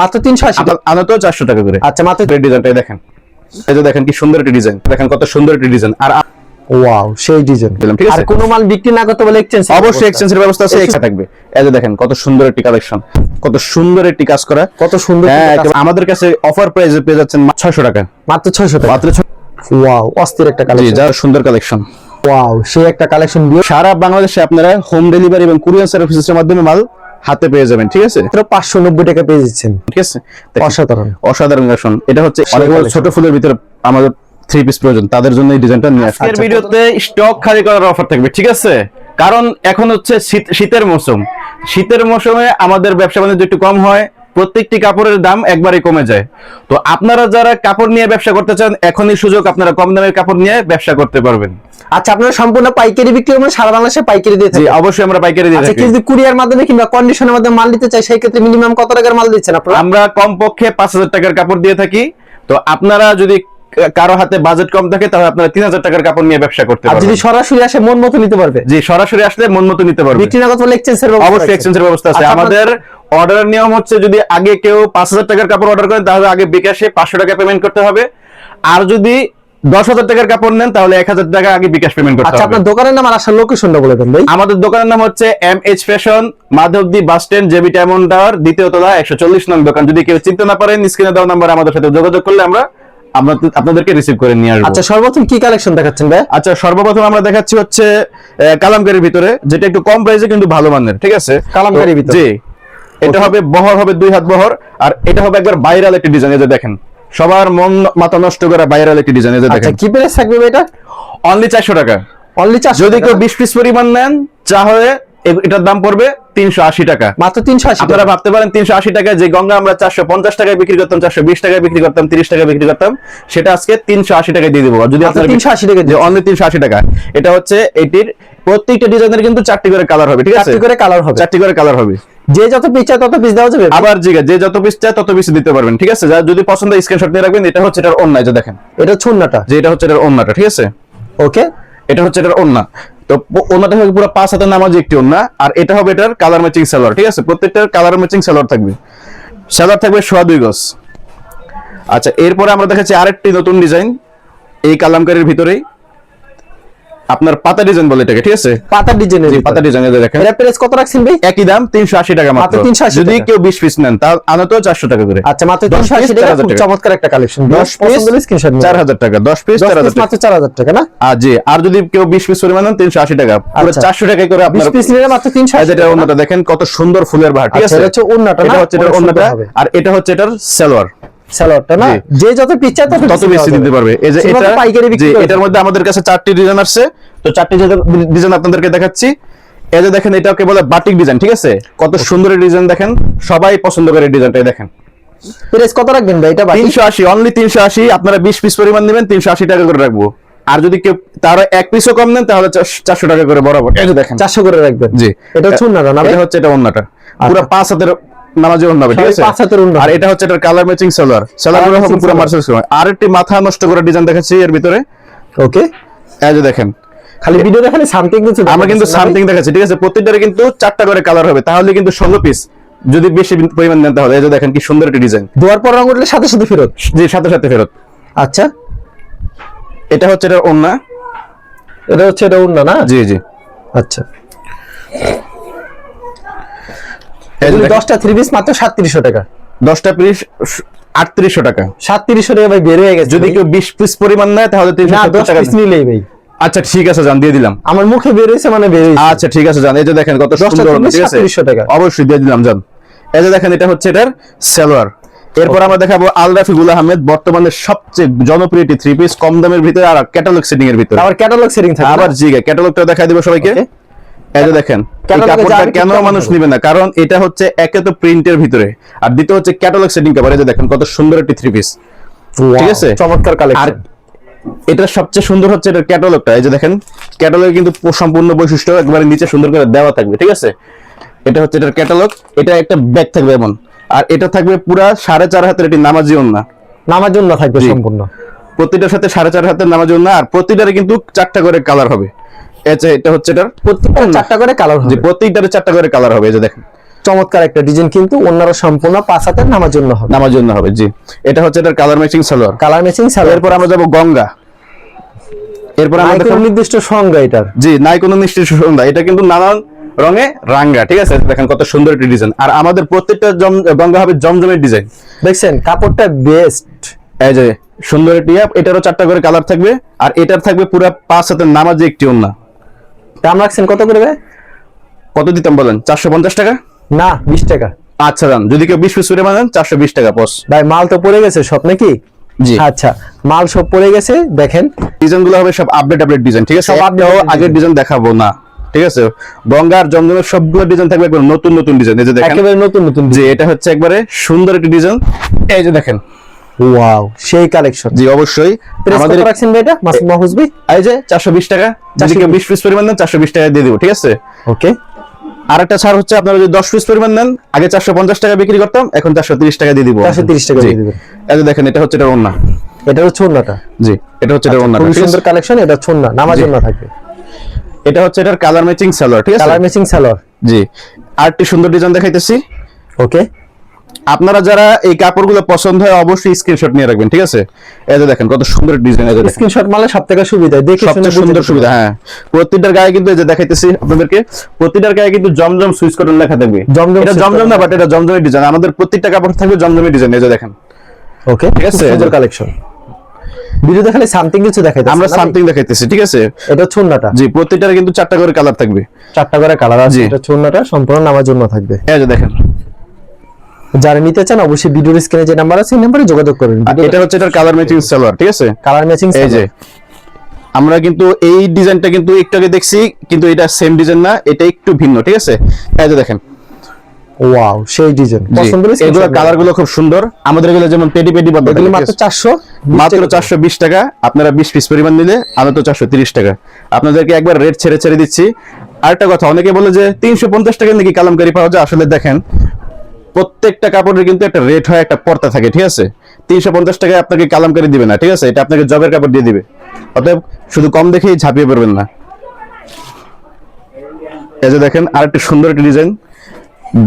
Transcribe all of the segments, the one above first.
মাত্র তিনশো আশি। টাকা আনত চারশো টাকা করে। আচ্ছা মাত্র ডিজাইনটাই দেখেন। এই যে দেখেন কি সুন্দর একটি ডিজাইন। দেখেন কত সুন্দর একটি ডিজাইন। আর ওয়াও সেই ডিজাইন। ঠিক আছে? আর কোনো মাল বিক্রি না করতে বলে এক্সচেঞ্জ অবশ্যই এক্সচেঞ্জের ব্যবস্থা আছে এক্সট্রা থাকবে। এই যে দেখেন কত সুন্দর একটি কালেকশন কত সুন্দর একটি কাজ করা। কত সুন্দর হ্যাঁ আমাদের কাছে অফার প্রাইসে পেয়ে যাচ্ছেন ছয়শো টাকা। মাত্র ছয়শো টাকা। মাত্র ওয়াও অস্থির একটা জি কালেকশন যা সুন্দর কালেকশন ওয়াও সেই একটা কালেকশন দিয়ে সারা বাংলাদেশে আপনারা হোম ডেলিভারি এবং কুরিয়ার সার্ভিসের মাধ্যমে মাল হাতে পেয়ে যাবেন ঠিক আছে? এটা পাঁচশো নব্বই টাকা পেয়ে যাচ্ছেন। ঠিক আছে? অসাধারণ। অসাধারণ কালেকশন এটা হচ্ছে অনেক ছোট ফুলের ভিতরে আমাদের থ্রি পিস প্রয়োজন তাদের জন্য এই ডিজাইনটা নিয়ে আসছে। আচ্ছা, ভিডিওতে স্টক খালি করার অফার থাকবে ঠিক আছে? কারণ এখন হচ্ছে শীতের মৌসুম। শীতের মৌসুমে আমাদের ব্যবসা বাণিজ্য একটু কম হয় প্রত্যেকটি কাপড়ের দাম একবারে কমে যায়। তো আপনারা যারা কাপড় নিয়ে ব্যবসা করতে চান এখনই সুযোগ আপনারা কম দামের কাপড় নিয়ে ব্যবসা করতে পারবেন। আচ্ছা আপনারা সম্পূর্ণ পাইকারি বিক্রি করবেন সারা বাংলাদেশে পাইকারি দিয়ে জি অবশ্যই আমরা পাইকারি দিয়ে আচ্ছা থাকি। যদি কুরিয়ার মাধ্যমে কিংবা কন্ডিশনের মাধ্যমে মাল নিতে চাই সেই ক্ষেত্রে মিনিমাম কত টাকার মাল দিচ্ছেন আপনারা? আমরা কমপক্ষে পাঁচ হাজার টাকার কাপড় দিয়ে থাকি। তো আপনারা যদি কারও হাতে বাজেট কম থাকে তাহলে আপনারা তিন হাজার টাকার কাপড় নিয়ে ব্যবসা করতে পারবেন। যদি সরাসরি আসে মন মতো নিতে পারবে। জি সরাসরি আসলে মন মতো নিতে পারবেন বিক্রি না করতে এক্সচেঞ্জের অবশ্যই এক্সচেঞ্জের ব্যবস্থা আছে। আচ্ছা, আমাদের অর্ডারের নিয়ম হচ্ছে যদি আগে কেউ পাঁচ হাজার টাকার কাপড় অর্ডার করেন তাহলে আগে বিকাশে পাঁচশো টাকা পেমেন্ট করতে হবে। আর যদি দশ হাজার টাকার কাপড় নেন তাহলে এক হাজার টাকা আগে বিকাশ পেমেন্ট করতে আচ্ছা হবে। আপনার দোকানের নাম আর আসার লোকেশনটা বলে দেন ভাই। আমাদের দোকানের নাম হচ্ছে M H fashion Madhabdi bus stand JB diamond tower দ্বিতীয় তলা একশো চল্লিশ নং দোকান। যদি কেউ চিনতে না পারেন স্ক্রিনে দেওয়া নাম্বার আমাদের সাথে যোগাযোগ করলে আমরা আপনাদেরকে রিসিভ করে নিয়ে আসব। আচ্ছা সর্বপ্রথম কি কালেকশন দেখাচ্ছেন ভাই? আচ্ছা সর্বপ্রথম আমরা দেখাচ্ছি হচ্ছে কালামকারীর ভিতরে যেটা একটু কম প্রাইসে কিন্তু ভালো মানের ঠিক আছে? কালামকারীর ভিতরে। জি এটা হবে বহর হবে দুই হাত বহর আর এটা হবে একবার ভাইরাল একটি ডিজাইন এই যে দেখেন। সবার মন মাথা নষ্ট করা ভাইরাল একটি ডিজাইন এই যে আচ্ছা দেখেন কি প্রাইস থাকবে এটা? অনলি চারশো টাকা। অনলি চারশো যদি কেউ বিশ পিস পরিমাণ নেন তাহলে এ- এটার দাম পড়বে তিনশো আশি টাকা। মাত্র তিনশো আশি আপনারা ভাবতে পারেন তিনশো আশি টাকায় যে গঙ্গা আমরা চারশো পঞ্চাশ টাকায় বিক্রি করতাম চারশো বিশ টাকায় বিক্রি করতাম তিরিশ টাকায় বিক্রি করতাম সেটা আজকে তিনশো আশি টাকায় দিয়ে দেবো। যদি আপনার 380 টাকায় যে অনলি তিনশো আশি টাকা। এটা হচ্ছে এটির প্রত্যেকটা ডিজাইনের কিন্তু চারটি করে কালার হবে ঠিক আছে? চারটি করে কালার হবে। চারটি করে কালার হবে। যে যত পিস চায় তত পিস দেওয়া যাবে? আবার জিগা যে যত পিস চায় তত পিস দিতে পারবেন ঠিক আছে? যদি পছন্দ স্ক্রিনশট নিয়ে রাখবেন এটা হচ্ছে এটার অন্যায় যে দেখেন। এটা ছুন্নাটা যে এটা হচ্ছে এটার অন্যটা ঠিক আছে? ওকে। এটা হচ্ছে এটার ওন্না তো ওনাটা হবে পুরো পাঁচ হাতের নামাজি একটি ওনা আর এটা হবে এটার কালার ম্যাচিং সালোয়ার, ঠিক আছে? প্রত্যেকটার কালার ম্যাচিং সালোয়ার থাকবে। সালোয়ার থাকবে সোয়া দুই গজ। আচ্ছা এরপরে আমরা দেখাচ্ছি আরেকটি নতুন ডিজাইন এই কালামকারীর ভিতরেই। আপনার পাতা ডিজাইন বলে এটাকে ঠিক আছে? পাতা ডিজাইনের জি পাতা ডিজাইন দেখেন। এটা প্রাইস কত রাখছেন ভাই? একই দাম তিনশো আশি টাকা মাত্র। মাত্র 380 যদি কেউ বিশ পিস নেন তা আনত চারশো টাকা করে। আচ্ছা মাত্র দশ তিনশো আশি piece, টাকা খুব চমৎকার একটা কালেকশন দশ পিস স্ক্রিনশট চার হাজার টাকা দশ পিস চার হাজার টাকা মাত্র চার হাজার টাকা না? আর জি আর যদি কেউ বিশ পিস পরিমাণ নেন তিনশো আশি টাকা। পুরো আচ্ছা। চারশো টাকা করে আপনার পিস নিলে মাত্র তিনশো এই আশি যেটা টাকা না? অন্যটা দেখেন কত সুন্দর ফুলের বাহার ঠিক আচ্ছা, আছে? এটা হচ্ছে ওড়নাটা না? এটা হচ্ছে এটার সুন্দর অন্যটা আর এটা হচ্ছে এটার সালোয়ার। স্যালোয়ারটা না? যে যত পিস তত তত বেশি দিতে পারবে। এই যে এটা পাইকারি বিক্রি এটার মধ্যে আমাদের কাছে চারটি ডিজাইন আসছে। তো চারটি ডিজাইন আপনাদেরকে দেখাচ্ছি। এই যে দেখেন এটাকে বলে বাটিক ডিজাইন ঠিক আছে? কত সুন্দর ডিজাইন দেখেন। সবাই পছন্দ করে ডিজাইনটাই দেখেন। প্রাইস কত রাখবেন ভাই? এটা বাকি তিনশো আশি অনলি তিনশো আশি। আপনারা বিশ পিস পরিমাণ নেবেন তিনশো আশি টাকা করে রাখব। আর যদি কেউ তারা এক পিসও কম নেন তাহলে চারশো টাকা করে বরাবর। এই যে দেখেন। চারশো করে রাখবেন। জি। এটা হচ্ছে না এটা হচ্ছে এটা অন্যটা পুরো পাঁচ হাতের নামাজি হবে ঠিক আছে? আর এটা হচ্ছে এটার কালার ম্যাচিংগুলো হবে পুরো মার্সেল আর একটি মাথা নষ্ট করা ডিজাইন দেখাচ্ছি এর ভিতরে। ওকে এই দেখেন। খালি ভিডিওতে খালি সামথিং কিছু আমরা কিন্তু? সামথিং দেখাচ্ছি ঠিক আছে? প্রত্যেকটারে কিন্তু চারটা করে কালার হবে তাহলে কিন্তু ষোলো পিস যদি বেশি পরিমাণ নেন তাহলে এই যে দেখেন কি সুন্দর একটি ডিজাইন দুয়ার পর রং উঠলে সাথে সাথে ফেরত। জি সাথে সাথে ফেরত। আচ্ছা। এটা হচ্ছে এটার অন্য এটা হচ্ছে এটা ওড়না না? জি জি। আচ্ছা এই যে এগুলি দেখেন, দশটা থ্রি পিস মাত্র সাতত্রিশশো টাকা। দশটা পিস আটত্রিশশো টাকা। সাতত্রিশশো টাকা ভাই বের হয়ে গেছে যদি কেউ বিশ পিস পরিমাণ নেয় তাহলে তিনশো টাকা নিলেই ভাই। আচ্ছা ঠিক আছে জান দিয়ে দিলাম। আমার মুখে বের হয়েছে মানে বের হয়েছে। আচ্ছা ঠিক আছে জান এই যে দেখেন কত দশটা সুন্দর ঠিক আছে? টাকা। অবশ্যই দিয়ে দিলাম জান। এই যে দেখেন এটা হচ্ছে এটার সালোয়ার। এরপর আমরা দেখাবো আল রাফিকুল আহমেদ বর্তমানে সবচেয়ে জনপ্রিয় থ্রি পিস কম দামের ভিতরে আর ক্যাটালগ সেটিং এর ভিতরে। আবার ক্যাটালগ সেটিং থাকে আবার জিগে ক্যাটালগটা দেখাই দিব সবাইকে. এই যে দেখেন এই কাপড়টা কেন মানুষ। নিবে না? কারণ এটা হচ্ছে একে তো প্রিন্টের ভিতরে। আর দ্বিতীয় হচ্ছে ক্যাটালগ সেটিং কাপড় এই যে দেখেন কত সুন্দর একটি থ্রি পিস ঠিক আছে? চমৎকার কালেকশন এটা সবচেয়ে সুন্দর হচ্ছে এটার ক্যাটালগটা এই যে দেখেন ক্যাটালগে কিন্তু সম্পূর্ণ বৈশিষ্ট্য একবারে নিচে সুন্দর করে দেওয়া থাকবে ঠিক আছে? এটা হচ্ছে এটার ক্যাটালগ এটা একটা ব্যাগ থাকবে এমন। আর এটা থাকবে পুরা সাড়ে চার হাতের এটি নামাজি না নামার জন্য থাকবে সম্পূর্ণ। প্রতিটার সাথে সাড়ে চার হাতের নামাজি না আর প্রতিটারে কিন্তু চারটা করে কালার হবে। আচ্ছা এটা হচ্ছে এটার প্রত্যেকটা চারটা করে কালার হবে। প্রত্যেকটারে চারটা করে কালার হবে এই যে দেখেন। চমৎকার একটা ডিজাইন কিন্তু সম্পূর্ণ পাঁচ হাতের নামার জন্য হবে। নামার জন্য হবে জি। এটা হচ্ছে এটার colour matching salwar. Colour matching salwar. এরপর আমরা যাব গঙ্গা। এরপর আমরা নাই কোনো নির্দিষ্ট সংজ্ঞা এটার। জি নাই কোনো মিষ্টি সুগন্ধা এটা কিন্তু নানান রঙে রাঙ্গা ঠিক আছে? দেখেন কত সুন্দর একটি ডিজাইন আর আমাদের প্রত্যেকটা জম- গঙ্গা হবে জমজমের ডিজাইন দেখছেন কাপড়টা বেস্ট এই যে সুন্দর একটি এটারও চারটা করে কালার থাকবে। আর এটার থাকবে পুরো পাঁচ হাতের নামাজে একটি ওন্না দাম রাখছেন কত করে ভাই? কত দিতাম বলেন? চারশো পঞ্চাশ টাকা? না বিশ টাকা। আচ্ছা দাম। যদি কেউ বিশ পিস করে মানেন চারশো বিশ টাকা পস। ভাই মাল তো পড়ে গেছে সব নাকি? জি। আচ্ছা মাল সব পড়ে গেছে দেখেন। ডিজাইনগুলো হবে সব আপডেট আপডেট ডিজাইন ঠিক আছে? সব update আগের ডিজাইন দেখাবো না ঠিক আছে? গঙ্গার জমজমের সবগুলো ডিজাইন থাকবে একবার নতুন নতুন ডিজাইন এই যে দেখেন। একেবারে নতুন নতুন জি এটা হচ্ছে একবারে সুন্দর একটি ডিজাইন এই যে দেখেন ওয়াও সেই কালেকশন জি অবশ্যই। আমাদের রাখছেন ভাই এটা মাসুদ মাহফুজ এই যে চারশো বিশ টাকা। যদি কেউ 420 পিস পরিমাণ নেন চারশো বিশ টাকা দিয়ে দিব ঠিক আছে? ওকে আর একটা ছাড় হচ্ছে আপনারা যদি দশ পিস পরিমাণ নেন আগে চারশো পঞ্চাশ টাকা বিক্রি করতাম এখন চারশো তিরিশ টাকা দিয়ে দিব। 430 টাকা দিয়ে দিবেন। এই যে দেখেন এটা হচ্ছে এটা ওন্না এটা হচ্ছে অন্যটা জি এটা হচ্ছে এটা ওন্না খুবই সুন্দর কালেকশন এটা ছোন না নামার জি। জন্য থাকবে। এটা হচ্ছে এটার কালার ম্যাচিং সালোয়ার ঠিক আছে? কালার ম্যাচিং সালোয়ার জি। আরেকটি সুন্দর ডিজাইন দেখাইতেছি। ওকে আপনারা যারা এই কাপড়গুলো পছন্দ হয় অবশ্যই স্ক্রিনশট নিয়ে রাখবেন ঠিক আছে? এই যে দেখেন কত সুন্দর ডিজাইন দেখেন। স্ক্রিনশট মালে সব থেকে সুবিধা দেখে সবচেয়ে সুন্দর সুবিধা হ্যাঁ। প্রত্যেকটার গায়ে কিন্তু এই যে দেখাইতেছি আপনাদেরকে প্রত্যেকটার গায়ে কিন্তু জমজম সুইচ কটন লেখা থাকবে। জমজম এটা জমজম না বাট এটা জমজমের ডিজাইন আমাদের প্রত্যেকটা কাপড় থাকবে জমজমের ডিজাইন এই যে দেখেন। ওকে ঠিক আছে, সুন্দর কালেকশন ভিডিও দেখালে সামথিং কিছু দেখাইতে আমরা সামথিং দেখাইতেছি ঠিক আছে? এটা ছোননাটা জি প্রত্যেকটার কিন্তু চারটা করে কালার থাকবে। চারটা করে কালার আছে। এটা ছোননাটা সম্পূর্ণ আমার জন্য থাকবে। এই যে দেখেন। যারা নিতে চান অবশ্যই ভিডিওর স্ক্রিনে যে নাম্বার আছে সেই নাম্বারে যোগাযোগ করবেন। এটা হচ্ছে এটার কালার ম্যাচিং সালোয়ার ঠিক আছে? কালার ম্যাচিং এই যে। আমরা কিন্তু এই ডিজাইনটা কিন্তু একটু আগে দেখছি কিন্তু এটা সেম ডিজাইন না এটা একটু ভিন্ন ঠিক আছে? এই যে দেখেন। ওয়াও সেই ডিজাইন পছন্দ হলে এগুলো কালারগুলো খুব সুন্দর। আমাদের এগুলো যেমন পেডি পেডি নেবেন। এগুলো মাত্র ঠিক আছে? চারশো মাত্র চারশো বিশ টাকা আপনারা বিশ পিস পরিমাণ নিলে আমরা তো চারশো তিরিশ টাকা। আপনাদেরকে একবার রেট ছেড়ে ছেড়ে দিচ্ছি। আরেকটা কথা অনেকে বলে যে তিনশো পঞ্চাশ টাকা নাকি কালামকারি পাওয়া যায় আসলে দেখেন প্রত্যেকটা কাপড়ের কিন্তু একটা রেট হয় একটা পর্তা থাকে ঠিক আছে? তিনশো পঞ্চাশ টাকায় আপনাকে কালামকারি দিবে না ঠিক আছে? এটা আপনাকে জবের কাপড় দিয়ে দিবে। অতএব শুধু কম দেখেই ঝাঁপিয়ে পড়বেন না। এই যে দেখেন আরেকটা সুন্দর একটা ডিজাইন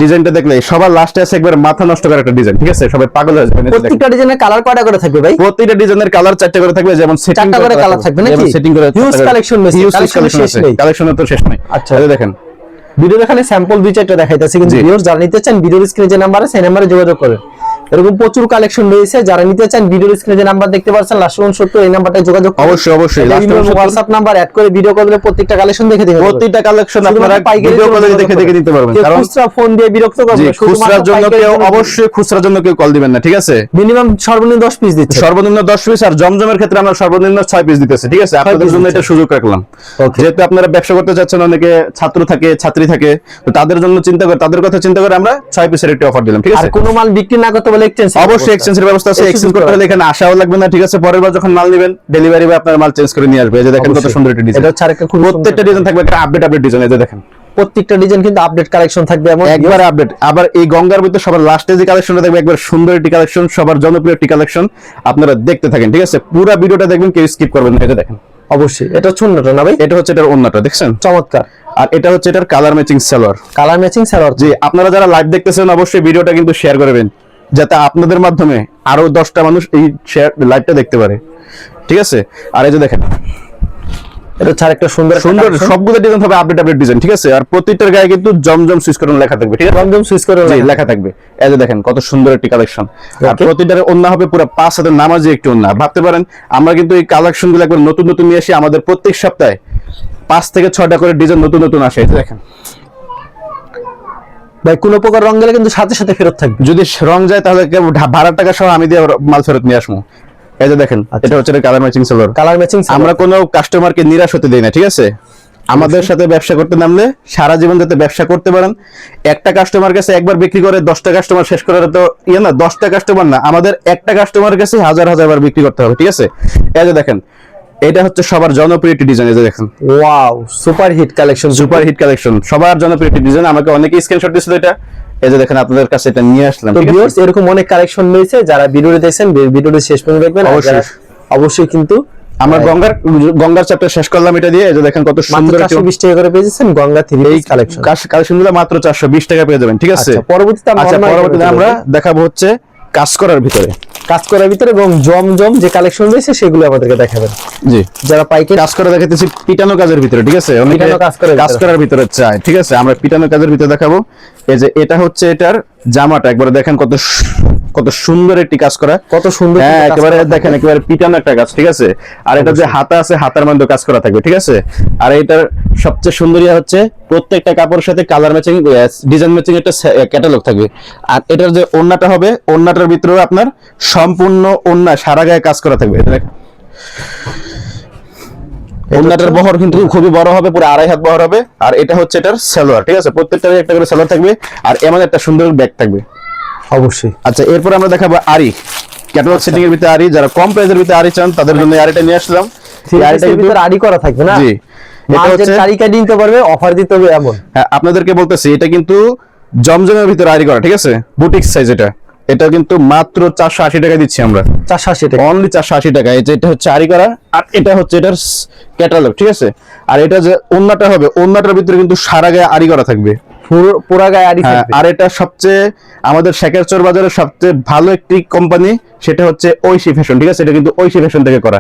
ডিজাইনটা দেখলে সবার লাস্টে আছে একবার মাথা নষ্ট করা একটা ডিজাইন ঠিক আছে? সবাই পাগল হয়ে যাবে। প্রত্যেকটা ডিজাইনের কালার কয়টা করে থাকবে ভাই? প্রত্যেকটা ডিজাইনের কালার চারটা করে থাকবে যেমন সেটিং করে কালার থাকবে নাকি? সেটিং করে collection রয়েছে, হিউজ collection কালেকশন শেষ নেই। কালেকশনের তো শেষ নাই। আচ্ছা। এই দেখেন। ভিডিও এখানে স্যাম্পল দুই চারটা দেখাইতেছে কিন্তু। ভিউয়ার্স যারা নিতে চান ভিডিওর স্ক্রিনে যে নাম্বার আছে সেই নাম্বারে যোগাযোগ করেন এরকম প্রচুর কালেকশন রয়েছে। যারা নিতে চান ভিডিওর স্ক্রিনে যে নাম্বার দেখতে পাচ্ছেন লাস্ট সত্তর এই নাম্বারটায় যোগাযোগ। অবশ্যই অবশ্যই এটা Last email, 170 WhatsApp number add করে ভিডিও কল দিলে প্রত্যেকটা কালেকশন দেখে দেখে প্রত্যেকটা কালেকশন আপনারা ভিডিও কলে দেখে দেখে দিতে পারবেন। কারণ খুচরা ফোন দিয়ে বিরক্ত করবে খুচরার জন্য কেউ অবশ্যই খুচরার জন্য কেউ কল দিবেন না ঠিক আছে? মিনিমাম সর্বনিম্ন 10 পিস দিচ্ছে। সর্বনিম্ন দশ পিস আর জমজমের ক্ষেত্রে আমরা সর্বনিম্ন ছয় পিস দিতেছি ঠিক আছে? আপনাদের জন্য। এটা সুযোগ রাখলাম। যেহেতু আপনারা ব্যবসা করতে চাচ্ছেন অনেকে ছাত্র থাকে ছাত্রী থাকে তো তাদের জন্য চিন্তা করে তাদের কথা চিন্তা করে আমরা ছয় পিসের একটি অফার দিলাম ঠিক আছে? আর কোনো মাল বিক্রি না করতে বলে এক্সচেঞ্জ অবশ্যই এক্সচেঞ্জের ব্যবস্থা আছে এক্সচেঞ্জ করতে হলে এখানে আসাও লাগবে না ঠিক আছে? পরের বার যখন মাল নেবেন ডেলিভারি বা আপনার মাল চেঞ্জ করে নিয়ে আসবে। এই যে দেখেন কত সুন্দর একটা ডিজাইন এটা হচ্ছে আরেকটা খুব প্রত্যেকটা ডিজাইন থাকবে একটা আপডেট আপডেট ডিজাইন এই যে দেখেন। প্রত্যেকটা ডিজাইন কিন্তু আপডেট কালেকশন থাকবে এমন। একবার আপডেট আবার এই গঙ্গার ভিতরে সবার লাস্টে যে কালেকশনটা একবার সুন্দর একটি কালেকশন সবার জনপ্রিয় একটি কালেকশন আপনারা দেখতে থাকেন ঠিক আছে? পুরো ভিডিওটা দেখবেন কেউ স্কিপ করবেন না এটা দেখেন। অবশ্যই। এটা শূন্যটা না ভাই? এটা হচ্ছে এটার অন্যটা দেখছেন? চমৎকার। আর এটা হচ্ছে এটার colour matching salwar colour matching salwar জি আপনারা যারা লাইভ দেখতেছেন অবশ্যই ভিডিওটা কিন্তু শেয়ার করবেন যাতে আপনাদের মাধ্যমে আরও দশটা মানুষ এই শেয়ার লাইভটা দেখতে পারে। ঠিক আছে? আর এই যে দেখেন এটা হচ্ছে আরেকটা সুন্দর সুন্দর সবগুলো ডিজাইন হবে আপডেট আপডেট ডিজাইন ঠিক আছে? আর প্রত্যেকটার গায়ে কিন্তু জমজম সুইচ করুন লেখা থাকবে ঠিক আছে? রমজম সুইচ করে লেখা। থাকবে। এই যে দেখেন কত সুন্দর একটি কালেকশন আর. প্রতিটার অন্য হবে পুরো পাঁচ হাতের নামাজি একটি অন্য ভাবতে পারেন আমরা কিন্তু এই কালেকশনগুলো একবার নতুন নতুন নিয়ে আসি আমাদের প্রত্যেক সপ্তাহে পাঁচ থেকে ছয়টা করে ডিজাইন নতুন নতুন আসে। যে দেখেন ভাই কোনো প্রকার রং গেলে কিন্তু সাথে সাথে ফেরত থাকবে। যদি রং যায় তাহলে ভাড়ার টাকা সহ আমি দিয়ে মাল ফেরত নিয়ে আসব। এই যে দেখেন আচ্ছা। এটা হচ্ছে colour matching salwar colour matching আমরা কোনো কাস্টমারকে নিরাশ হতে দেই না ঠিক আছে? আমাদের সাথে ব্যবসা করতে নামলে সারা জীবন যাতে ব্যবসা করতে পারেন। একটা কাস্টমার কাছে একবার বিক্রি করে দশটা কাস্টমার শেষ করার তো ইয়ে না দশটা কাস্টমার না আমাদের একটা কাস্টমার কাছে হাজার হাজার বার বিক্রি করতে হবে ঠিক আছে? এই যে দেখেন এটা হচ্ছে সবার জনপ্রিয় একটি ডিজাইন এই দেখেন। Wow super hit collection super hit collection সবার জনপ্রিয় একটি ডিজাইন আমাকে অনেকে স্ক্রিনশট দিয়েছিল এটা। এই যে দেখেন আপনাদের কাছে এটা নিয়ে আসলাম তো ভিউয়ার্স এরকম অনেক কালেকশন রয়েছে। যারা ভিডিওটি দেখছেন ভিডিওটি শেষ পর্যন্ত দেখবেন। অবশ্যই। অবশ্যই কিন্তু আমরা গঙ্গার গঙ্গার চ্যাপ্টার শেষ করলাম এটা দিয়ে। এই যে দেখেন কত সুন্দর চারশো বিশ টাকা করে পেয়েছেন গঙ্গা থ্রি এই কালেকশন কালেকশনগুলো মাত্র চারশো বিশ টাকা পেয়ে যাবেন ঠিক আছে? আচ্ছা, পরবর্তীতে আমরা আচ্ছা পরবর্তীতে আমরা দেখাবো হচ্ছে কাজ করার ভিতরে। কাজ করার ভিতরে এবং জমজম যে কালেকশন রয়েছে সেগুলো আমাদেরকে দেখাবেন। জি। যারা পাইকারি কাজ করে দেখাতেছি পিটানো কাজের ভিতরে ঠিক আছে? অনেকে কাজ করার কাজ ভিতরে। করার ভিতরে চায় ঠিক আছে? আমরা পিটানো কাজের ভিতরে দেখাবো। এই যে এটা হচ্ছে এটার জামাটা একবার দেখেন কত কত সুন্দর একটি কাজ করা। কত সুন্দর হ্যাঁ একেবারে দেখেন একেবারে পিটানো একটা কাজ ঠিক আছে? আর এটা যে হাতা আছে হাতার মধ্যে কাজ করা থাকবে ঠিক আছে? আর এটার সবচেয়ে সুন্দর ইয়া হচ্ছে প্রত্যেকটা কাপড়ের সাথে কালার ম্যাচিং ডিজাইন ম্যাচিং একটা ক্যাটালগ থাকবে। আর এটার যে ওন্নাটা হবে ওন্নাটার ভিতরেও আপনার সম্পূর্ণ ওন্না সারা গায়ে কাজ করা থাকবে। এটা দেখেন। ওন্নাটার বহর কিন্তু খুবই বড় হবে পুরো আড়াই হাত বহর হবে। আর এটা হচ্ছে এটার সালোয়ার ঠিক আছে? প্রত্যেকটার একটা করে সালোয়ার থাকবে আর এমন একটা সুন্দর ব্যাগ থাকবে। অবশ্যই। আচ্ছা এরপর আমরা দেখাবো আরি। ক্যাটালগ সেটিং এর ভিতরে আরি যারা কম প্রাইসের ভিতরে আরি চান তাদের জন্য আরিটা নিয়ে আসলাম। এই আরিটা এর ভিতরে আড়ি করা থাকবে না? জি। এটা হচ্ছে তারিখা নিতে পারবে অফার দিতে হবে এমন। হ্যাঁ, আপনাদেরকে বলতেছি এটা কিন্তু জমজমের ভিতরে আরি করা ঠিক আছে? বুটিক সাইজ এটা। এটা কিন্তু মাত্র চারশো আশি টাকা দিচ্ছি আমরা। চারশো আশি টাকা। অনলি চারশো আশি টাকা। এই যে এটা হচ্ছে আরি করা আর এটা হচ্ছে এটার ক্যাটালগ ঠিক আছে? আর এটা যে ওন্নাটা হবে ওন্নাটার ভিতরে কিন্তু সারা গায়ে আরি করা থাকবে। পুরা গায়ে হ্যাঁ, আর এটা সবচেয়ে আমাদের শেখারচর বাজারের সবচেয়ে ভালো একটি কোম্পানি সেটা হচ্ছে ঐশী ফ্যাশন ঠিক আছে? এটা কিন্তু ঐশী ফ্যাশন থেকে করা।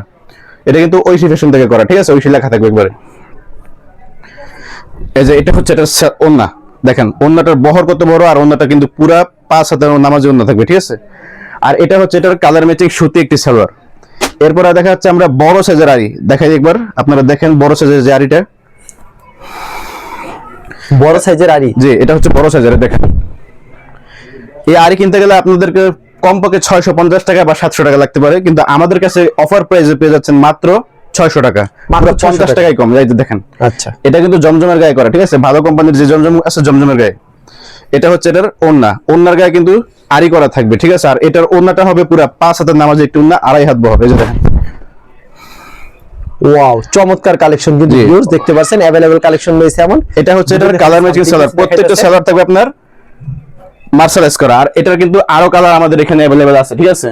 এটা কিন্তু ঐশী ফ্যাশন থেকে করা ঠিক আছে? ঐশী লেখা থাকবে একবারে। এই যে এটা হচ্ছে এটা ওন্না। দেখেন অন্যটার বহর কত বড় আর অন্যটা কিন্তু পুরা পাঁচ হাতের নামাজি অন্য থাকবে ঠিক আছে? আর এটা হচ্ছে এটার কালার ম্যাচিং সুতি একটি সালোয়ার। এরপর দেখা যাচ্ছে আমরা বড় সাইজের আড়ি দেখাই একবার। আপনারা দেখেন বড় সাইজের যে আড়িটা। বড় সাইজের আড়ি? জি এটা হচ্ছে বড় সাইজের দেখেন। এই আড়ি কিনতে গেলে আপনাদেরকে কমপক্ষে ছয়শো পঞ্চাশ টাকা বা সাতশো টাকা লাগতে পারে কিন্তু আমাদের কাছে অফার প্রাইসে পেয়ে যাচ্ছেন মাত্র ছয়শো টাকা মাত্র মাত্র 600 পঞ্চাশ টাকা। টাকায় কম এই যে দেখেন আচ্ছা এটা কিন্তু জমজমের গায়ে করা ঠিক আছে ভালো কোম্পানির যে জমজম আছে জমজমের গায়ে এটা হচ্ছে এটার ওন্না ওন্নার গায়ে কিন্তু আড়ি করা থাকবে ঠিক আছে আর এটার ওন্নাটা হবে পুরো পাঁচ হাতের নামাজে একটু ওন্না আড়াই হাত বহর এই যে দেখেন ওয়াও চমৎকার কালেকশন কিন্তু জি। ভিউয়ার্স দেখতে পাচ্ছেন अवेलेबल কালেকশন রয়েছে এমন এটা হচ্ছে এটার দুটো কালার দেখাচ্ছে, ম্যাচিং দুটো সেলার দেখাচ্ছে। প্রত্যেকটা সেলার থাকবে আপনার মার্শালাইজ করা আর এটার কিন্তু আরো কালার আমাদের এখানে অ্যাভেলেবেল আছে ঠিক আছে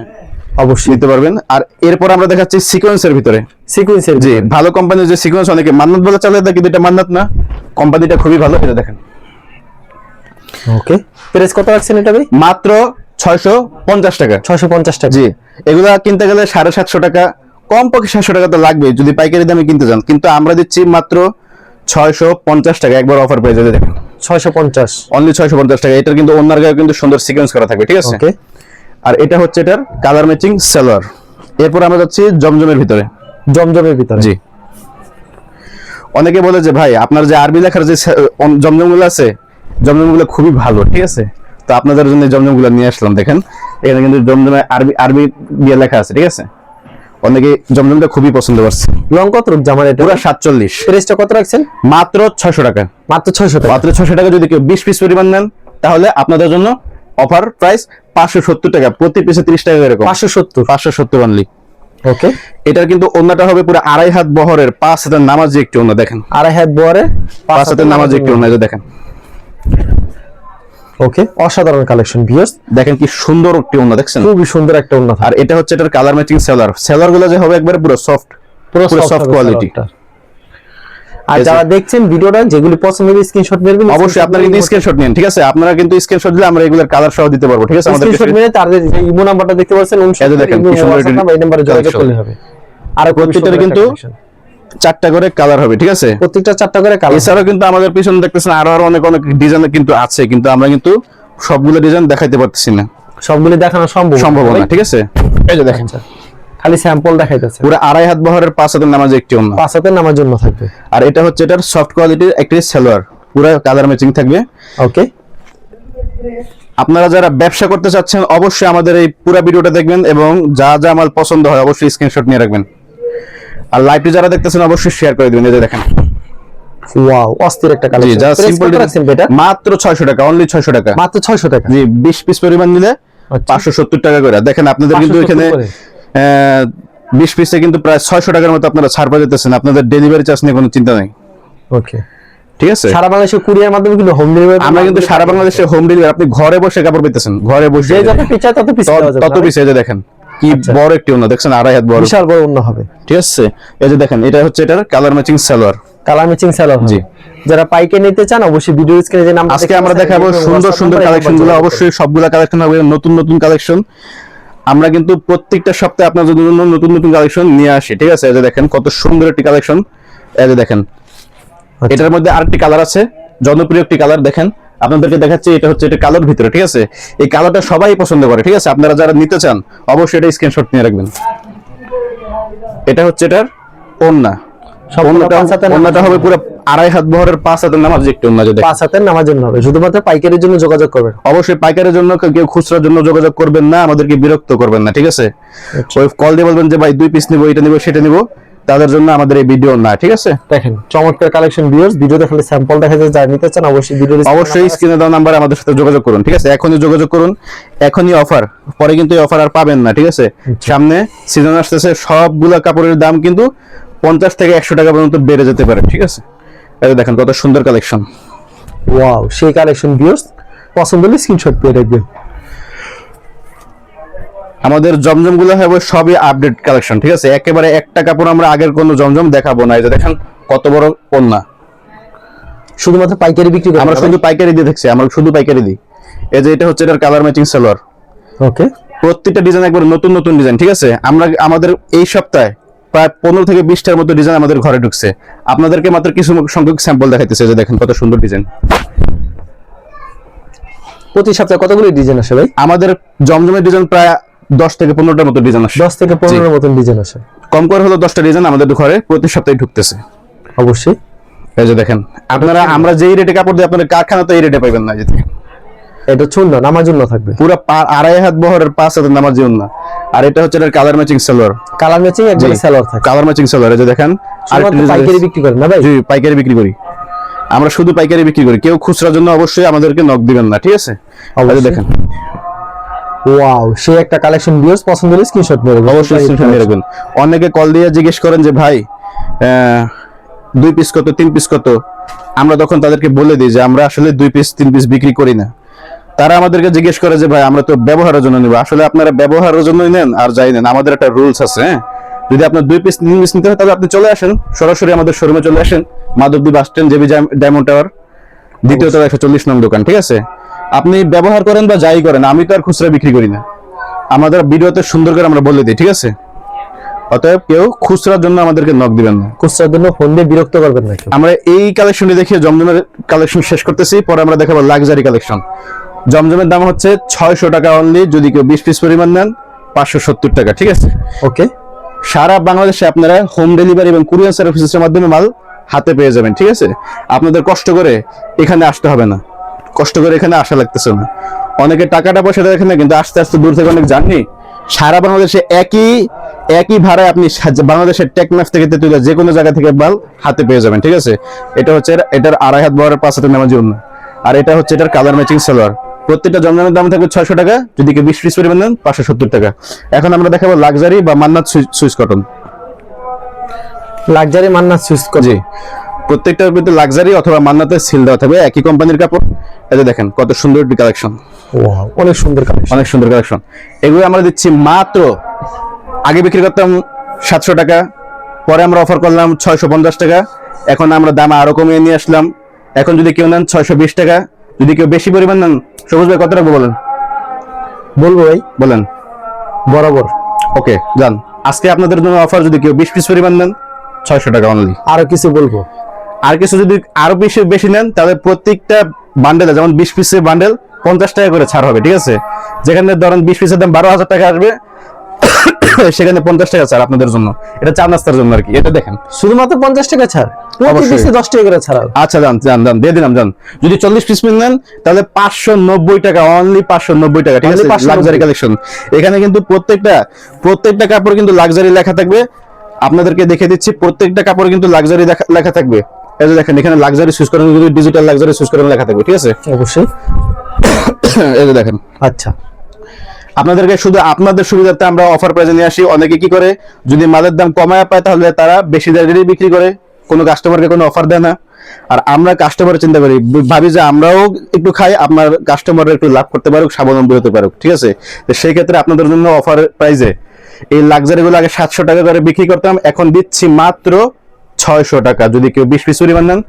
অবশ্যই। নিতে পারবেন। আর এরপর আমরা দেখাচ্ছি সিকোয়েন্সের ভিতরে। সিকোয়েন্সের জি ভালো কোম্পানির যে সিকোয়েন্স অনেকে মান্নাত বলে চালে দেয় কিন্তু এটা মান্নাত না। কোম্পানিটা খুবই ভালো এটা দেখেন। ওকে প্রাইস কত রাখছেন এটা ভাই? মাত্র ছয়শো পঞ্চাশ টাকা। 650 টাকা। জি এগুলা কিনতে গেলে সাড়ে সাতশো টাকা কম পক্ষে সাতশো টাকা তো লাগবে যদি পাইকারি দামে কিনতে যান। কিন্তু আমরা দিচ্ছি মাত্র ছয়শো পঞ্চাশ টাকা একবার অফার পেয়ে যাবে দেখেন। 650 অনলি ছয়শো পঞ্চাশ টাকা এটার কিন্তু অন্যার গায়ে কিন্তু সুন্দর সিকোয়েন্স করা থাকবে ঠিক আছে? ওকে আর এটা হচ্ছে এটার কালার ম্যাচিং সালোয়ার এরপর আমরা যাচ্ছি জমজমের ভিতরে। জমজমের ভিতরে। জি। অনেকে বলে যে ভাই আপনার যে আরবি লেখার যে জমজমগুলো আছে জমজমগুলো খুবই ভালো ঠিক আছে? তো আপনাদের জন্য জমজমগুলো নিয়ে আসলাম দেখেন। এখানে কিন্তু জমজমে আরবি আরবি দিয়ে লেখা আছে ঠিক আছে? অনেকে জমজমটা খুবই পছন্দ করছে। লং কত রূপ জামার এটা? পুরো সাতচল্লিশ। প্রাইসটা কত রাখছেন? মাত্র ছয়শো টাকা। মাত্র 600 টাকা। মাত্র ছশো টাকা যদি কেউ বিশ পিস পরিমাণ নেন তাহলে আপনাদের জন্য অফার প্রাইস পাঁচশো সত্তর টাকা। প্রতি পিসে তিরিশ টাকা এরকম। 570 পাঁচশো সত্তর অনলি ওকে এটার কিন্তু অন্যটা হবে পুরো আড়াই হাত বহরের পাঁচ হাতের নামাজি একটি অন্য দেখেন। আড়াই হাত বরে পাঁচ হাতের নামাজি একটি এই যে দেখেন। ওকে অসাধারণ কালেকশন ভিউয়ার্স দেখেন কি সুন্দর একটি অন্য দেখছেন? খুবই সুন্দর একটা উন্নত আর এটা হচ্ছে এটার কালার ম্যাচিং সেলার সেলারগুলো যে হবে একবারে পুরো সফট পুরো সফট কোয়ালিটি আর যারা দেখছেন ভিডিওটা যেগুলি পছন্দ হবে স্ক্রিনশট মেরবেন অবশ্যই আপনারা কিন্তু স্ক্রিনশট নিন ঠিক আছে? আপনারা কিন্তু স্ক্রিনশট দিলে আমরা এগুলোর কালার সহ দিতে পারব ঠিক আছে? আমাদের স্ক্রিনশট মেরে তাদের যে ইমো নাম্বারটা দেখতে পাচ্ছেন দেখেন, কি সুন্দর এই নাম্বারে যোগাযোগ। করলে হবে। আর প্রত্যেকটার কিন্তু চারটা করে কালার হবে ঠিক আছে? প্রত্যেকটা চারটা করে কালার এছাড়াও কিন্তু আমাদের পিছনে দেখতেছেন আরও আরও অনেক অনেক ডিজাইন কিন্তু আছে কিন্তু আমরা কিন্তু সবগুলো ডিজাইন দেখাইতে পারতেছি না। সবগুলি দেখানো সম্ভব সম্ভব না ঠিক আছে? এই যে দেখেন আচ্ছা। খালি স্যাম্পল দেখাইতেছে। পুরো আড়াই হাত বহরের পাঁচ হাতের নামাজ একটি অন্য পাঁচ হাতের নামার জন্য থাকবে। আর এটা হচ্ছে এটার সফট কোয়ালিটির একটি সালোয়ার। পুরো কালার ম্যাচিং থাকবে। ওকে আপনারা যারা ব্যবসা করতে চাচ্ছেন অবশ্যই আমাদের এই পুরো ভিডিওটা দেখবেন এবং যা যা মাল পছন্দ হয় অবশ্যই স্ক্রিনশট নিয়ে রাখবেন। আর লাইভটি যারা দেখতেছেন অবশ্যই শেয়ার করে দিবেন। এই যে দেখেন। ওয়াও অস্থির একটা কালেকশন যা সিম্পল রাখছেন বেটা মাত্র 600 টাকা অনলি 600 টাকা। মাত্র 600 টাকা। জি 20 পিস পরিমাণ নিলে আচ্ছা। 570 টাকা করে। দেখেন আপনাদের কিন্তু এখানে। বিশ পিসে কিন্তু প্রায় 600 টাকার মতো আপনারা ছাড় পাওয়া যেতেছেন। আপনাদের ডেলিভারি চার্জ নিয়ে কোনো চিন্তা নেই। ওকে ঠিক আছে? সারা বাংলাদেশে কুরিয়ার মাধ্যমে কিন্তু হোম ডেলিভারি আমরা কিন্তু সারা বাংলাদেশে হোম ডেলিভারি আপনি ঘরে বসে কাপড় পেতেছেন। ঘরে বসে যে যত পিছা তত পিস তত- এই যে দেখেন কি বড় একটি দেখছেন আড়াই হাত বড়। বিশাল বড় হবে। ঠিক আছে? এই যে দেখেন এটা হচ্ছে এটার colour matching salwar. Colour matching salwar জি। যারা পাইকে নিতে চান অবশ্যই ভিডিও স্ক্রিনে যে নাম আজকে আমরা দেখাবো সুন্দর সুন্দর কালেকশনগুলো। অবশ্যই সবগুলা কালেকশন হবে নতুন নতুন কালেকশন আমরা কিন্তু প্রত্যেকটা সপ্তাহে আপনার জন্য নতুন নতুন কালেকশন নিয়ে আসি ঠিক আছে? এই যে দেখেন কত সুন্দর একটি কালেকশন এই যে দেখেন আচ্ছা। এটার মধ্যে আরেকটি কালার আছে জনপ্রিয় একটি কালার দেখেন। আপনাদেরকে দেখাচ্ছি এটা হচ্ছে এটা কালার ভিতরে ঠিক আছে? এই কালারটা সবাই পছন্দ করে ঠিক আছে? আপনারা যারা নিতে চান অবশ্যই এটা স্ক্রিনশট নিয়ে রাখবেন। এটা হচ্ছে এটার ওন্না ওন্নাটা হবে পুরো আড়াই হাত বহরের পাঁচ হাতের নামাজ একটু ওন্না যে পাঁচ হাতের নামার জন্য হবে শুধুমাত্র পাইকারির জন্য যোগাযোগ করবেন। অবশ্যই পাইকারের জন্য কেউ- কেউ খুচরার জন্য যোগাযোগ করবেন না আমাদেরকে বিরক্ত করবেন না ঠিক আছে? ওই কল দিয়ে বলবেন যে ভাই দুই পিস নিবো এটা নিবো সেটা নিবো। তাদের জন্য আমাদের এই ভিডিও না ঠিক আছে? দেখেন চমৎকার কালেকশন ভিউয়ার্স ভিডিওতে খালি স্যাম্পল দেখা যায় নিতে চান অবশ্যই ভিডিও অবশ্যই স্ক্রিনে দেওয়া নাম্বারে আমাদের সাথে যোগাযোগ করুন ঠিক আছে? এখনই যোগাযোগ করুন এখনই অফার পরে কিন্তু এই অফার আর পাবেন না ঠিক আছে? সামনে সিজন আসতেছে সবগুলা কাপড়ের দাম কিন্তু পঞ্চাশ থেকে একশো টাকা পর্যন্ত বেড়ে যেতে পারে ঠিক আছে? এই দেখেন কত সুন্দর কালেকশন ওয়াও সেই কালেকশন ভিউয়ার্স পছন্দ হলে স্ক্রিনশট পেয়ে রাখবেন। আমাদের জমজমগুলো হবে সবই আপডেট কালেকশন ঠিক আছে? একেবারে একটা কাপড় আমরা আগের কোনো জমজম দেখাবো না। এই যে দেখেন কত বড় কন্যা। শুধুমাত্র পাইকারি বিক্রি আমরা শুধু পাইকারি দিয়ে দেখছি আমরা শুধু পাইকারি দিই। এই যে এটা হচ্ছে এটার কালার ম্যাচিং সালোয়ার ওকে প্রত্যেকটা ডিজাইন একবার নতুন নতুন ডিজাইন ঠিক আছে? আমরা আমাদের এই সপ্তাহে প্রায় পনেরো থেকে বিশটার মতো ডিজাইন আমাদের ঘরে ঢুকছে। আপনাদেরকে মাত্র কিছু সংখ্যক স্যাম্পল দেখাইতেছে যে দেখেন কত সুন্দর ডিজাইন প্রতি সপ্তাহে কতগুলো ডিজাইন আসে ভাই? আমাদের জমজমের ডিজাইন প্রায় দশ থেকে পনেরোটার মতো ডিজাইন আসে। দশ থেকে পনেরোর মতন ডিজাইন আসে। কম করে হলো দশটা ডিজাইন আমাদের ঘরে প্রতি সপ্তাহে ঢুকতেছে। অবশ্যই। এই যে দেখেন আপনারা আমরা যেই রেটে কাপড় দিই আপনাদের কারখানা তো এই রেটে পাইবেন না এই যে দেখেন। এটা চূর্ণ নামার জন্য থাকবে। পুরো আড়াই হাত বহরের পাঁচ হাতের নামার জীবন না আর এটা হচ্ছে এটার colour matching salwar. Colour matching একবারে সেলর থাকে। কালার ম্যাচিং সালোয়ার এই যে দেখেন design পাইকারি বিক্রি করেন না ভাই? জি পাইকারি বিক্রি করি। আমরা শুধু পাইকারি বিক্রি করি। কেউ খুচরার জন্য অবশ্যই আমাদেরকে নক দিবেন না ঠিক আছে? অবশ্যই। দেখেন। ওয়াও সেই একটা কালেকশন ভিউয়ার্স পছন্দ হলে স্ক্রিনশট মেরে রাখবেন। অবশ্যই screenshot নিয়ে রাখবেন অনেকে কল দিয়ে জিজ্ঞেস করেন যে ভাই আহ, দুই পিস কত তিন পিস কত? আমরা তখন তাদেরকে বলে দিই যে আমরা আসলে দুই পিস তিন পিস বিক্রি করি না। তারা আমাদেরকে জিজ্ঞেস করে যে ভাই আমরা তো ব্যবহারের জন্য নিব। আসলে আপনারা ব্যবহারের জন্যই নেন আর যাই নেন। আমাদের একটা রুলস আছে হ্যাঁ? যদি আপনার দুই পিস তিন পিস নিতে হয় তাহলে আপনি চলে আসেন। সরাসরি আমাদের শোরুমে চলে আসেন। Madhabdi bus stand JB diamond tower দ্বিতীয় তলা একশো চল্লিশ নং দোকান ঠিক আছে? আপনি ব্যবহার করেন বা যাই করেন আমি তো আর খুচরা বিক্রি করি না। আমাদের ভিডিওতে সুন্দর করে আমরা বলে দিই ঠিক আছে? অতএব কেউ খুচরার জন্য আমাদেরকে নক দিবেন না। খুচরার জন্য ফোন দিয়ে বিরক্ত করবেন না আমরা এই কালেকশনটি দেখিয়ে জমজমের কালেকশন শেষ করতেছি পরে আমরা দেখাবো লাক্সারি কালেকশন জমজমের দাম হচ্ছে ছয়শো টাকা অনলি যদি কেউ বিশ পিস পরিমাণ নেন পাঁচশো সত্তর টাকা ঠিক আছে? ওকে সারা বাংলাদেশে আপনারা হোম ডেলিভারি এবং কুরিয়ার সার্ভিসের মাধ্যমে মাল হাতে পেয়ে যাবেন ঠিক আছে? আপনাদের কষ্ট করে এখানে আসতে হবে না। কষ্ট করে এখানে আসা লাগতেছে না। অনেকে টাকাটা পয়সা দেখেন না কিন্তু আস্তে আস্তে দূর থেকে অনেক জাননি সারা বাংলাদেশে একই একই ভাড়ায় আপনি বাংলাদেশের টেকনাফ থেকে তেতুলিয়া যে কোনো জায়গা থেকে মাল হাতে পেয়ে যাবেন ঠিক আছে? এটা হচ্ছে এটার আড়াই হাত বহরের পাঁচ হাতে নেওয়ার জন্য আর এটা হচ্ছে এটার কালার ম্যাচিং সালোয়ার। প্রত্যেকটা জমজমের দাম থাকবে ছয়শো টাকা যদি কেউ বিশ পিস পরিমাণ নেন পাঁচশো সত্তর টাকা। এখন আমরা দেখাবো লাক্সারি বা Mannat switch cotton luxury Manna choose করে জি। প্রত্যেকটার ভিতরে লাক্সারি অথবা মান্নাতের সিল দেওয়া থাকবে একই কোম্পানির কাপড়। এই দেখেন কত সুন্দর একটি কালেকশন অনেক সুন্দর কালেকশন অনেক সুন্দর কালেকশন এগুলো আমরা দিচ্ছি মাত্র আগে বিক্রি করতাম সাতশো টাকা পরে আমরা অফার করলাম ছয়শো পঞ্চাশ টাকা। এখন আমরা দাম আরও কমিয়ে নিয়ে আসলাম। এখন যদি কেউ নেন ছয়শো বিশ টাকা যদি কেউ বেশি পরিমাণ নেন সবুজ ভাই কত রাখব বলেন? বলব ভাই। বলেন। বরাবর। ওকে যান। আজকে আপনাদের জন্য অফার যদি কেউ বিশ পিস পরিমাণ নেন ছয়শো টাকা অনলি আরও কিছু বলব। আর কিছু যদি আরও বেশি বেশি নেন তাহলে প্রত্যেকটা বান্ডেলে যেমন বিশ পিসের বান্ডেল পঞ্চাশ টাকা করে ছাড় হবে ঠিক আছে? যেখানে ধরেন বিশ পিসের দাম বারো হাজার টাকা আসবে সেখানে পঞ্চাশ টাকা ছাড় আপনাদের জন্য। এটা চা নাস্তার জন্য আর কি। এটা দেখেন। শুধুমাত্র পঞ্চাশ টাকা ছাড়? দশ টাকা করে ছাড়া আচ্ছা যান যান যান দিয়ে দিলাম যান যদি চল্লিশ পিস নেন তাহলে পাঁচশো নব্বই টাকা অনলি পাঁচশো নব্বই টাকা ঠিক আছে? 590 লাক্সারি কালেকশন এখানে কিন্তু প্রত্যেকটা প্রত্যেকটা কাপড় কিন্তু লাক্সারি লেখা থাকবে। আপনাদেরকে দেখে দিচ্ছি প্রত্যেকটা কাপড় কিন্তু লাক্সারি লেখা থাকবে। এই যে দেখেন এখানে লাক্সারি সুইচ করেন ডিজিটাল লাক্সারি সুইচ করেন লেখা থাকবে ঠিক আছে? অবশ্যই। এই যে দেখেন। আচ্ছা। আপনাদেরকে শুধু আপনাদের সুবিধার্থে আমরা অফার প্রাইজে নিয়ে আসি। অনেকে কি করে? যদি মালের দাম কমায় পায় তাহলে তারা বেশি দাঁড়িয়ে বিক্রি করে। কোনো কাস্টমারকে কোনো অফার দেয় না। আর আমরা কাস্টমার চিন্তা করি। ভাবি যে আমরাও একটু খাই আপনার কাস্টমার একটু লাভ করতে পারুক স্বাবলম্বী হতে পারুক ঠিক আছে? তো সেই ক্ষেত্রে আপনাদের জন্য অফার প্রাইজে এই লাক্সারি গুলো আগে সাতশো টাকা করে বিক্রি করতাম এখন দিচ্ছি মাত্র ছয়শো টাকা। যদি কেউ বিশ পিস পরিমাণ নেন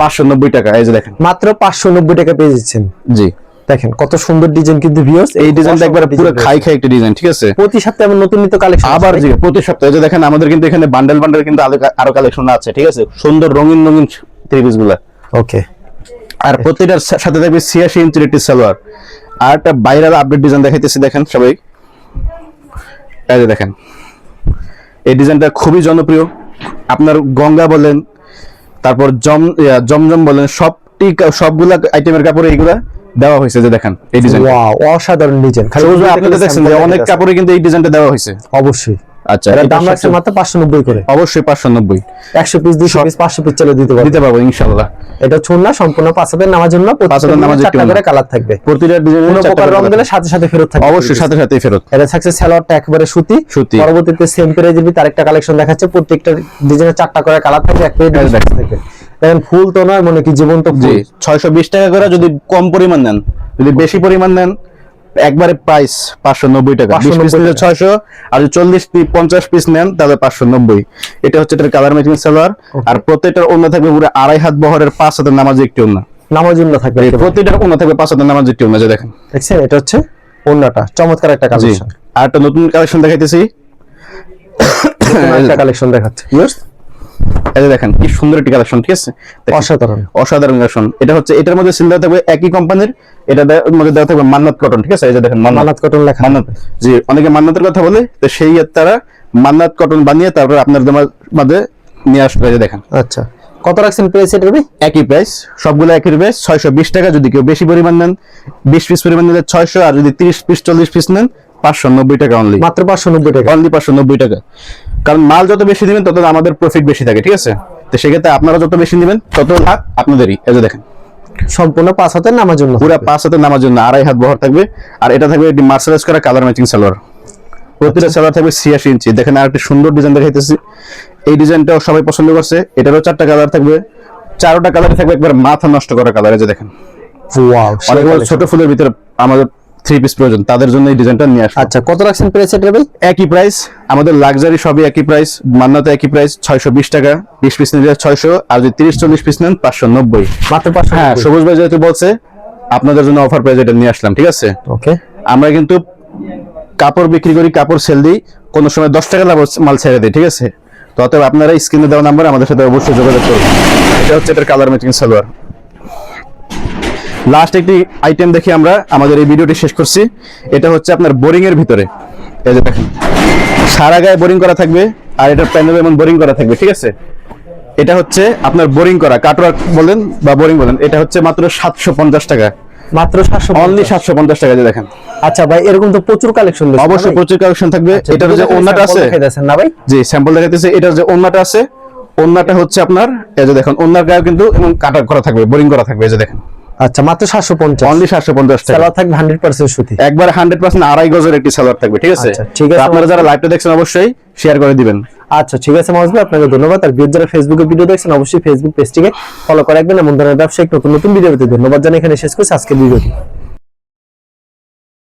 পাঁচশো নব্বই টাকা। এই যে দেখেন। মাত্র পাঁচশো নব্বই টাকা পেয়ে যাচ্ছেন। জি। দেখেন কত সুন্দর ডিজাইন কিন্তু ভিউস এই ডিজাইনটা একবার পুরো খাই খাই একটা ডিজাইন ঠিক আছে? প্রতি সপ্তাহে আমার নতুন নিত্য কালেকশন আবার জি প্রতি সপ্তাহে এই যে দেখেন আমাদের কিন্তু এখানে বান্ডেল বান্ডেল কিন্তু আরো- কালেকশন আছে ঠিক আছে? সুন্দর রঙিন রঙিন থ্রি পিসগুলা। ওকে আর প্রতিটার সাথে থাকবে ছিয়াশি ইঞ্চির একটি সালোয়ার। আর একটা বাইরের আপডেট ডিজাইন দেখাইতেছি দেখেন সবাই। এই যে দেখেন এই ডিজাইনটা খুবই জনপ্রিয়। আপনার গঙ্গা বলেন তারপর জম জমজম বলেন সবটি সবগুলা আইটেমের কাপড় এইগুলা। দেওয়া হয়েছে যে দেখেন এই ডিজাইন ওয়াও অসাধারণ ডিজাইন খালি আপনারা দেখছেন যে অনেক কাপড়ে কিন্তু এই ডিজাইনটা দেওয়া হয়েছে। অবশ্যই। আচ্ছা দাম রাখছে মাত্র করে। অবশ্যই পিস দুশো পিস পাঁচশো পিস চলে দিতে পারবে দিতে পারব ইনশাল্লাহ এটা ছুন না সম্পূর্ণ নামার জন্য চারটা করে কালার থাকবে। প্রতিটা কোনো প্রকার রং দিলে সাথে সাথে ফেরত থাকবে। অবশ্যই সাথে সাথে ফেরত। এটা থাকছে একেবারে সুতি। সুতি। পরবর্তীতে সেম পেরে দিবি তার একটা কালেকশন দেখাচ্ছে প্রত্যেকটা ডিজাইনের চারটা করে কালার থাকবে এক পেজ থাকবে দেখেন ফুল তো নয় মনে কি জীবন্ত জি। ফুল। ছয়শো বিশ টাকা করে যদি কম পরিমাণ নেন যদি বেশি পরিমাণ নেন একবারে প্রাইস পাঁচশো নব্বই টাকা। বিশ পিস নিলে ছয়শো আর যদি চল্লিশ পিস পঞ্চাশ পিস নেন তাহলে পাঁচশো নব্বই। এটা হচ্ছে এটার কালার ম্যাচিং সালোয়ার। আর প্রত্যেকটার অন্য থাকবে পুরো আড়াই হাত বহরের পাঁচ হাতের নামাজ একটি অন্য নামার জন্য থাকবে। প্রত্যেকটার অন্য থাকবে পাঁচ হাতের নামাজ একটি অন্য যে দেখেন। দেখছেন এটা হচ্ছে অন্যটা চমৎকার একটা জি। কালেকশন আর একটা নতুন কালেকশন দেখাইতেছি। একটা কালেকশন দেখাচ্ছে? এই দেখেন কি সুন্দর একটি কালেকশন ঠিক আছে? অসাধারণ। অসাধারণ কালেকশন এটা হচ্ছে এটার মধ্যে সিল দেওয়া থাকবে একই কোম্পানির এটা মধ্যে দেওয়া থাকবে মান্নাত কটন ঠিক আছে? এই যে দেখেন মান্নাত। কটন লেখা। মান্নাত। জি অনেকে মান্নাতের কথা বলে তো সেই তারা মান্নাত কটন বানিয়ে তারপর আপনার মাঝে নিয়ে আসবে এই যে দেখেন। আচ্ছা। কত রাখছেন প্রাইস এটা ভাই একই প্রাইস সবগুলো একই ছয়শো বিশ টাকা যদি কেউ বেশি পরিমাণ নেন বিশ পিস পরিমাণ নিলে ছয়শো আর যদি তিরিশ পিস চল্লিশ পিস নেন পাঁচশো নব্বই টাকা অনলি মাত্র পাঁচশো নব্বই টাকা। অনলি পাঁচশো নব্বই টাকা। কারণ মাল যত বেশি দিবেন তত আমাদের প্রফিট বেশি থাকে ঠিক আছে? তো সেক্ষেত্রে আপনারা যত বেশি নেবেন তত লাভ আপনাদেরই। এই যে দেখেন। সম্পূর্ণ পাঁচ হাতের নামার জন্য পুরো পাঁচ হাতে নামার জন্য আড়াই হাত বহর থাকবে আর এটা থাকবে এটি মার্শালাইজ করা কালার ম্যাচিং সালোয়ার। প্রতিটা সালোয়ার থাকবে ছিয়াশি ইঞ্চি। দেখেন আর একটা সুন্দর ডিজাইন দেখাইতেছি। এই ডিজাইনটাও সবাই পছন্দ করছে। এটারও চারটা কালার থাকবে। চারোটা কালার থাকবে একবার মাথা নষ্ট করা কালার এই যে দেখেন। ছোট ফুলের ভিতরে আমাদের থ্রি পিস প্রয়োজন তাদের জন্য এই ডিজাইনটা নিয়ে আসবে। আচ্ছা কত রাখছেন প্রাইস এটা ভাই একই প্রাইস আমাদের লাক্সারি সবই একই প্রাইস মান্নাতে একই প্রাইস ছয়শো বিশ টাকা বিশ পিস নিলে ছয়শো আর যদি তিরিশ চল্লিশ পিস নেন পাঁচশো নব্বই। মাত্র পাঁচশো হ্যাঁ সবুজ ভাই যেহেতু বলছে আপনাদের জন্য অফার প্রাইস এটা নিয়ে আসলাম ঠিক আছে? ওকে আমরা কিন্তু কাপড় বিক্রি করি কাপড় সেল দিই কোনো সময় দশ টাকা লাভ মাল ছেড়ে দিই ঠিক আছে? তো অতএব আপনারা স্ক্রিনে দেওয়া নাম্বার আমাদের সাথে অবশ্যই যোগাযোগ করুন। এটা হচ্ছে এটার কালার ম্যাচিং সালোয়ার। লাস্ট একটি আইটেম দেখি আমরা আমাদের এই ভিডিওটি শেষ করছি। এটা হচ্ছে আপনার বোরিং এর ভিতরে। এই যে দেখেন সারা গায়ে বোরিং করা থাকবে আর এটার প্যানেল এমন বোরিং করা থাকবে ঠিক আছে? এটা হচ্ছে আপনার বোরিং করা কাটওয়ার্ক বলেন বা বোরিং বলেন এটা হচ্ছে মাত্র সাতশো পঞ্চাশ টাকা। মাত্র সাতশো অনলি সাতশো পঞ্চাশ টাকা যে দেখেন। আচ্ছা ভাই এরকম তো প্রচুর কালেকশন অবশ্যই প্রচুর কালেকশন থাকবে। এটার যে ওন্নাটা আছে না ভাই? জি স্যাম্পল দেখাইতেছে। এটার যে ওন্নাটা আছে ওন্নাটা হচ্ছে আপনার এই যে দেখেন ওন্নার গায়ে কিন্তু এমন কাটা করা থাকবে বোরিং করা থাকবে এই যে দেখেন। আচ্ছা মাত্র সাতশো পঞ্চাশ। অনলি সাতশো পঞ্চাশ টাকা। সালোয়ার থাকবে হান্ড্রেড পার্সেন্ট সুতি। একবার হান্ড্রেড পার্সেন্ট আড়াই গজের একটি সালোয়ার থাকবে ঠিক আছে? আচ্ছা, ঠিক আছে। আপনারা যারা লাইভটা দেখছেন অবশ্যই শেয়ার করে দিবেন। আচ্ছা ঠিক আছে মহাজ আপনাকে ধন্যবাদ। আর ভিডিও যারা ফেসবুকে ভিডিও দেখছেন অবশ্যই ফেসবুক পেজটিকে ফলো করে রাখবেন এমন ধরনের ব্যবসায়িক নতুন নতুন ভিডিও পেতে ধন্যবাদ জানাই। এখানে শেষ করছি আজকের ভিডিওটি